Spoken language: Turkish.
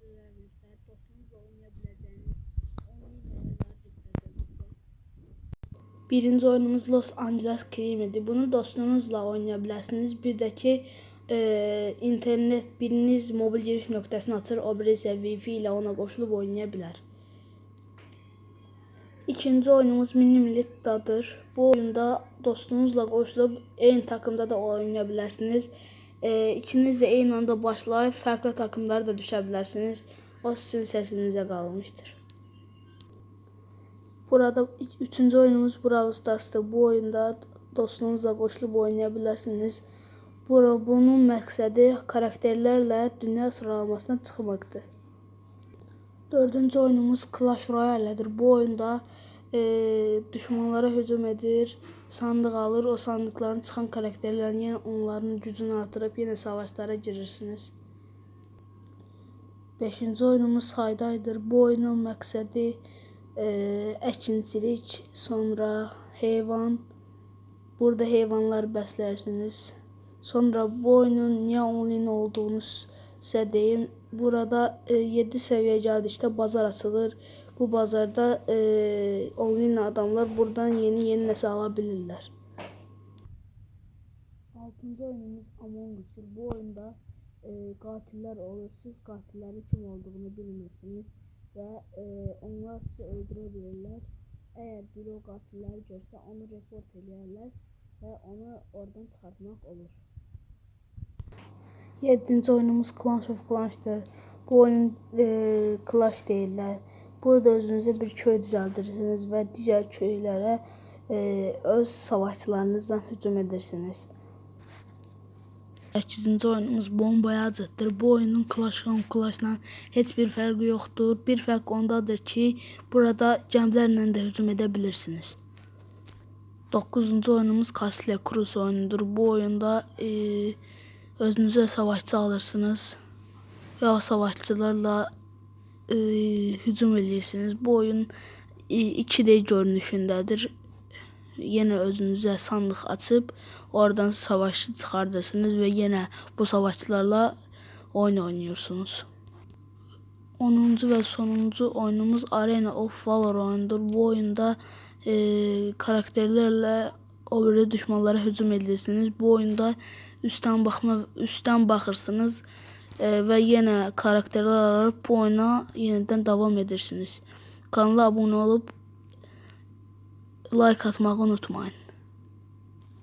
sürülerinizdə dostunuzla oynaya biləcəyiniz oyun oyunları göstərəcəm sizə. Birinci oyunumuz Los Angeles Crime'dir. Bunu dostunuzla oynaya bilərsiniz. Bir də ki, e, internet biriniz mobil giriş nöqtəsini açır, o biri isə Wi-Fi ilə ona qoşulub oynaya bilər. İkinci oyunumuz Mini Milita'dır. Bu oyunda dostunuzla qoşulub eyni takımda da oynaya bilərsiniz. E, ikiniz de eyni anda başlayıb fərqli takımlara da düşə bilərsiniz. O sizin səsinizə qalmışdır. Burada üçüncü oyunumuz Brawl Stars'tır. Bu oyunda dostunuzla qoşulub oynaya bilərsiniz. Bura, bunun məqsədi karakterlərlə dünya sıralamasına çıxmaqdır. Dördüncü oyunumuz Clash Royale'dir. Bu oyunda e, düşmanlara hücum edir, sandıq alır, o sandıqların çıxan karakterlərin yenə onların gücünü artırıb yenə savaşlara girirsiniz. Beşinci oyunumuz Haydaydır. Bu oyunun məqsədi e, əkinçilik, sonra heyvan, burada heyvanlar bəslərsiniz. Sonra bu oyunun niyə online olduğunu sizə deyim. Burada e, 7 səviyyə gəldikdə bazar açılır. Bu bazarda e, online adamlar buradan yeni-yeni nəsə ala bilirlər. Altıncı oyunumuz Among Us'tur. Bu oyunda e, qatillər olur. Siz qatillərin kim olduğunu bilmirsiniz və e, onlar sizi öldürə bilirlər. Əgər biri o qatilləri görsə, onu report eləyərlər və onu oradan çıxartmaq olur. Yedinci oyunumuz Clash of Clans'tır. Bu oyun e, Clash deyirlər. Burada özünüzə bir köy düzəldirsiniz və digər köylərə e, öz savaşçılarınızla hücum edirsiniz. 8-ci oyunumuz Bombayacıdır. Bu oyunun Clash Clans'la heç bir fərqi yoxdur. Bir fərq ondadır ki, burada gəmilərlə də hücum edə bilirsiniz. 9-cu oyunumuz Castle Cruz oyunudur. Bu oyunda e, özünüzə savaşçı alırsınız və o savaşçılarla e, hücum edirsiniz. Bu oyun e, 2D görünüşündədir. Yenə özünüzə sandıq açıb oradan savaşçı çıxardırsınız və yenə bu savaşçılarla oyun oynuyorsunuz. 10-cu və sonuncu oyunumuz Arena of Valor oyunudur. Bu oyunda e, karakterlərlə o düşmanlara hücum edirsiniz. Bu oyunda üstten baxma üstten baxırsınız e, və yenə karakterlər alıb bu oyuna yenidən davam edirsiniz. Kanala abunə olub like atmağı unutmayın.